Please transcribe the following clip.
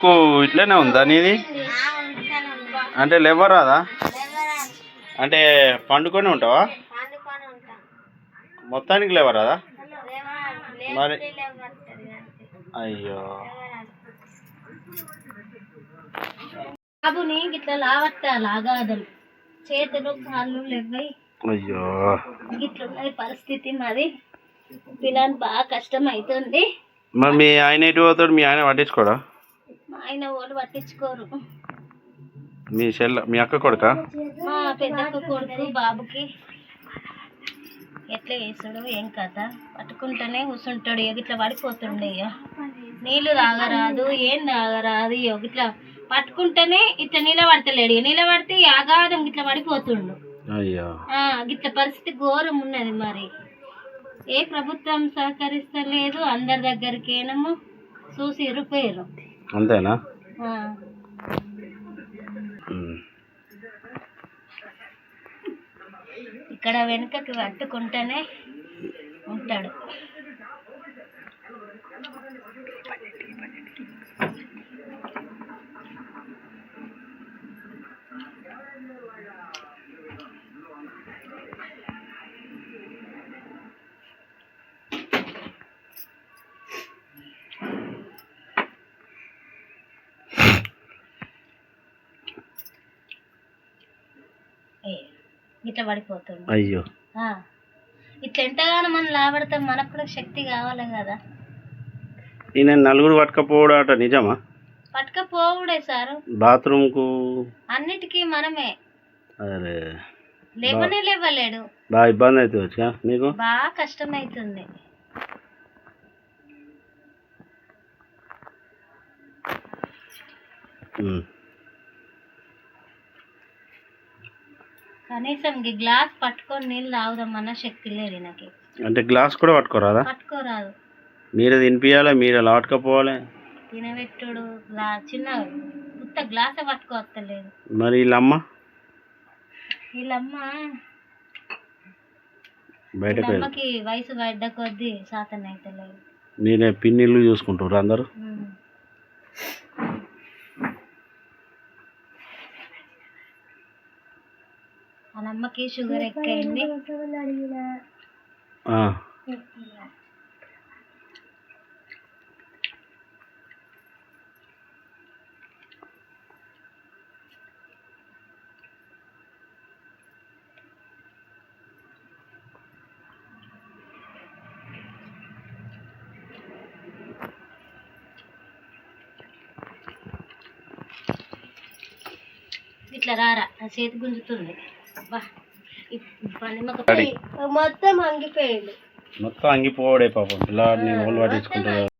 కు ఇట్లనే ఉందా నీది? అంటే లేవరాదా అంటే పండుకొని ఉంటావా? మొత్తానికి లేవరాదా మరి అయ్యో. బాబుని గిట్లా లావట్టాలి అగాధం చేతులు కాళ్ళు లేవై అయ్యో. గిట్లున్నది పరిస్థితి మాది. పిల్లలు బాగా కష్టం అవుతుంది. మరి మీ ఆయన ఎటు పోతాడు? మీ ఆయన పట్టించుకోడా? ఆయన వాళ్ళు పట్టించుకోరు. మీ చెల్ల మీ అక్క కొడుకా? మా పెద్దక్క కొడుకు బాబుకి ఎట్లా వేసాడు ఏం కథ. పట్టుకుంటేనే కూర్చుంటాడు ఇట్లా పడిపోతుండే ఇక నీళ్ళు తాగరాదు ఏం తాగరాదు ఇట్లా పట్టుకుంటేనే ఇట్లా నిలబడతలేడు నిలబడితే ఈ అగాధం ఇట్లా పడిపోతుండు. గిట్ల పరిస్థితి ఘోరం ఉన్నది మరి. ఏ ప్రభుత్వం సహకరిస్తలేదు అందరి దగ్గరికి ఏనము చూసి ఇరుపోయారు అంతేనా. ఇక్కడ వెనుకకి పట్టుకుంటేనే ఉంటాడు ఏ, ఇట్లా పడిపోతుండు. అయ్యో. ఇట్లా ఎంతగానో మనం లాభడతాం మనకు కూడా శక్తి కావాలి కదా. ఈయన నలుగురు పట్టుకపోవడం అట నిజమా? పట్టుకపోవుడే సారు. బాత్రూమ్కు? అన్నిటికీ మనమే. అరే. లేవనే లేవలేడు. బాగా ఇబ్బంది అవుతుంది వచ్చా మీకు బాగా కష్టమవుతుంది ఉమ్. కనీసం ఈ గ్లాస్ పట్టుకొని నీళ్ళు తాగుదామన్న శక్తి లేదు నాకు అంటే గ్లాస్ కూడా పట్టుకోరాదా? పట్టుకోరాదు. మీరే తినిపించాలి మీరు అలా పట్టుకపోవాలి తినబెట్టుడు చిన్న ఉత్త గ్లాసే పట్టుకోవత్తలేదు మరి వీళ్ళమ్మ? వీళ్ళమ్మ బయటకు వెళ్ళి. వీళ్ళమ్మకి వయసు పడ్డ కొద్దీ శాతం అవుతలేదు మీరే పిన్నిళ్ళు చూసుకుంటారు అందరూ? వాళ్ళమ్మకి షుగర్ ఎక్కువైంది ఆ. ఇట్లా రారా చేతి గుంజుతుంది మొత్తం అంగిపోయాడు మొత్తం అంగిపోవడే పాపం. పిల్లాడిని పట్టించుకుంటారు